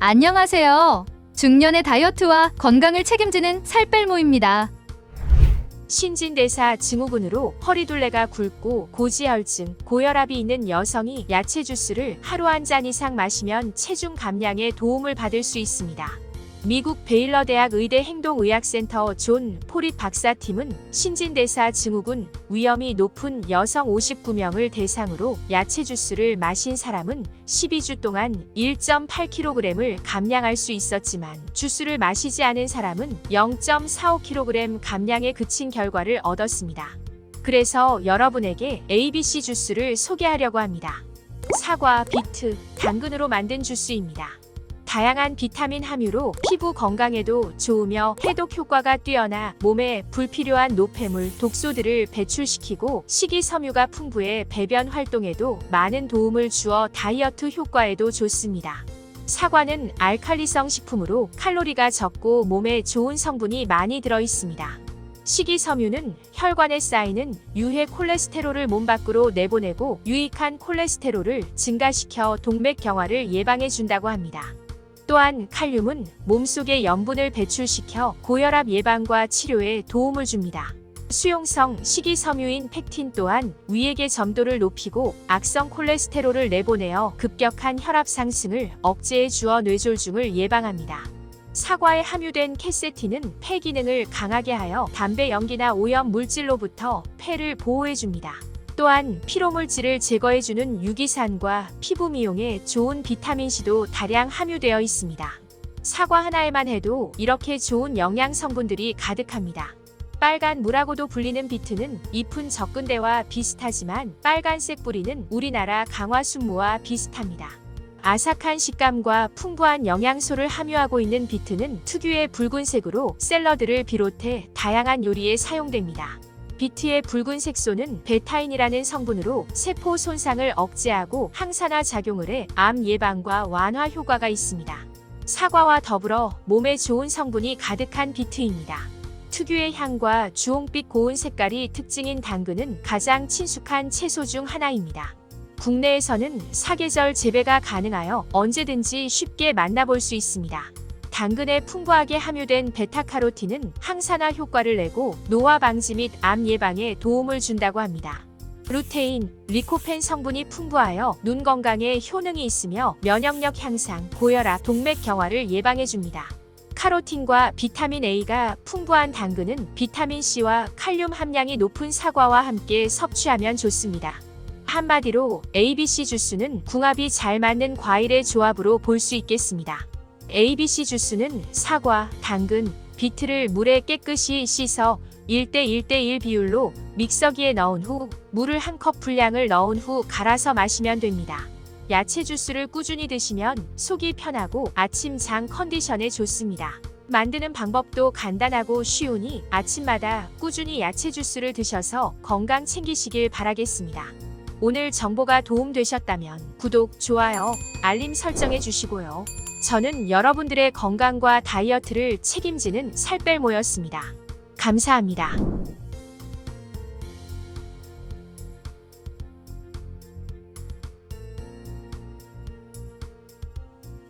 안녕하세요. 중년의 다이어트와 건강을 책임지는 살뺄모입니다. 신진대사 증후군으로 허리둘레가 굵고 고지혈증, 고혈압이 있는 여성이 야채 주스를 하루 한 잔 이상 마시면 체중 감량에 도움을 받을 수 있습니다. 미국 베일러 대학 의대 행동의학센터 존 포릿 박사팀은 신진대사 증후군 위험이 높은 여성 59명을 대상으로 야채 주스를 마신 사람은 12주 동안 1.8kg을 감량할 수 있었지만 주스를 마시지 않은 사람은 0.45kg 감량에 그친 결과를 얻었습니다. 그래서 여러분에게 ABC 주스를 소개하려고 합니다. 사과, 비트, 당근으로 만든 주스입니다. 다양한 비타민 함유로 피부 건강에도 좋으며 해독 효과가 뛰어나 몸에 불필요한 노폐물, 독소들을 배출시키고 식이섬유가 풍부해 배변 활동에도 많은 도움을 주어 다이어트 효과에도 좋습니다. 사과는 알칼리성 식품으로 칼로리가 적고 몸에 좋은 성분이 많이 들어 있습니다. 식이섬유는 혈관에 쌓이는 유해 콜레스테롤을 몸 밖으로 내보내고 유익한 콜레스테롤을 증가시켜 동맥 경화를 예방해 준다고 합니다. 또한 칼륨은 몸속의 염분을 배출시켜 고혈압 예방과 치료에 도움을 줍니다. 수용성 식이섬유인 팩틴 또한 위액의 점도를 높이고 악성 콜레스테롤을 내보내어 급격한 혈압 상승을 억제해 주어 뇌졸중을 예방합니다. 사과에 함유된 캐세틴은 폐 기능을 강하게 하여 담배 연기나 오염 물질로부터 폐를 보호해 줍니다. 또한 피로물질을 제거해주는 유기산과 피부 미용에 좋은 비타민C도 다량 함유되어 있습니다. 사과 하나에만 해도 이렇게 좋은 영양 성분들이 가득합니다. 빨간 무라고도 불리는 비트는 잎은 적근대와 비슷하지만 빨간색 뿌리는 우리나라 강화순무와 비슷합니다. 아삭한 식감과 풍부한 영양소를 함유하고 있는 비트는 특유의 붉은색으로 샐러드를 비롯해 다양한 요리에 사용됩니다. 비트의 붉은 색 소는 베타인이라는 성분으로 세포 손상을 억제하고 항산화 작용을 해 암 예방과 완화 효과가 있습니다. 사과와 더불어 몸에 좋은 성분이 가득한 비트입니다. 특유의 향과 주홍빛 고운 색깔이 특징인 당근은 가장 친숙한 채소 중 하나입니다. 국내에서는 사계절 재배가 가능하여 언제든지 쉽게 만나볼 수 있습니다. 당근에 풍부하게 함유된 베타카로틴은 항산화 효과를 내고 노화 방지 및 암 예방에 도움을 준다고 합니다. 루테인, 리코펜 성분이 풍부하여 눈 건강에 효능이 있으며 면역력 향상, 고혈압, 동맥 경화를 예방해 줍니다. 카로틴과 비타민 A가 풍부한 당근은 비타민 C와 칼륨 함량이 높은 사과와 함께 섭취하면 좋습니다. 한마디로 ABC 주스는 궁합이 잘 맞는 과일의 조합으로 볼 수 있겠습니다. ABC 주스는 사과, 당근, 비트를 물에 깨끗이 씻어 1대1대1 비율로 믹서기에 넣은 후 물을 한 컵 분량을 넣은 후 갈아서 마시면 됩니다. 야채 주스를 꾸준히 드시면 속이 편하고 아침 장 컨디션에 좋습니다. 만드는 방법도 간단하고 쉬우니 아침마다 꾸준히 야채 주스를 드셔서 건강 챙기시길 바라겠습니다. 오늘 정보가 도움되셨다면 구독, 좋아요, 알림 설정해 주시고요. 저는 여러분들의 건강과 다이어트를 책임지는 살뺄모였습니다. 감사합니다.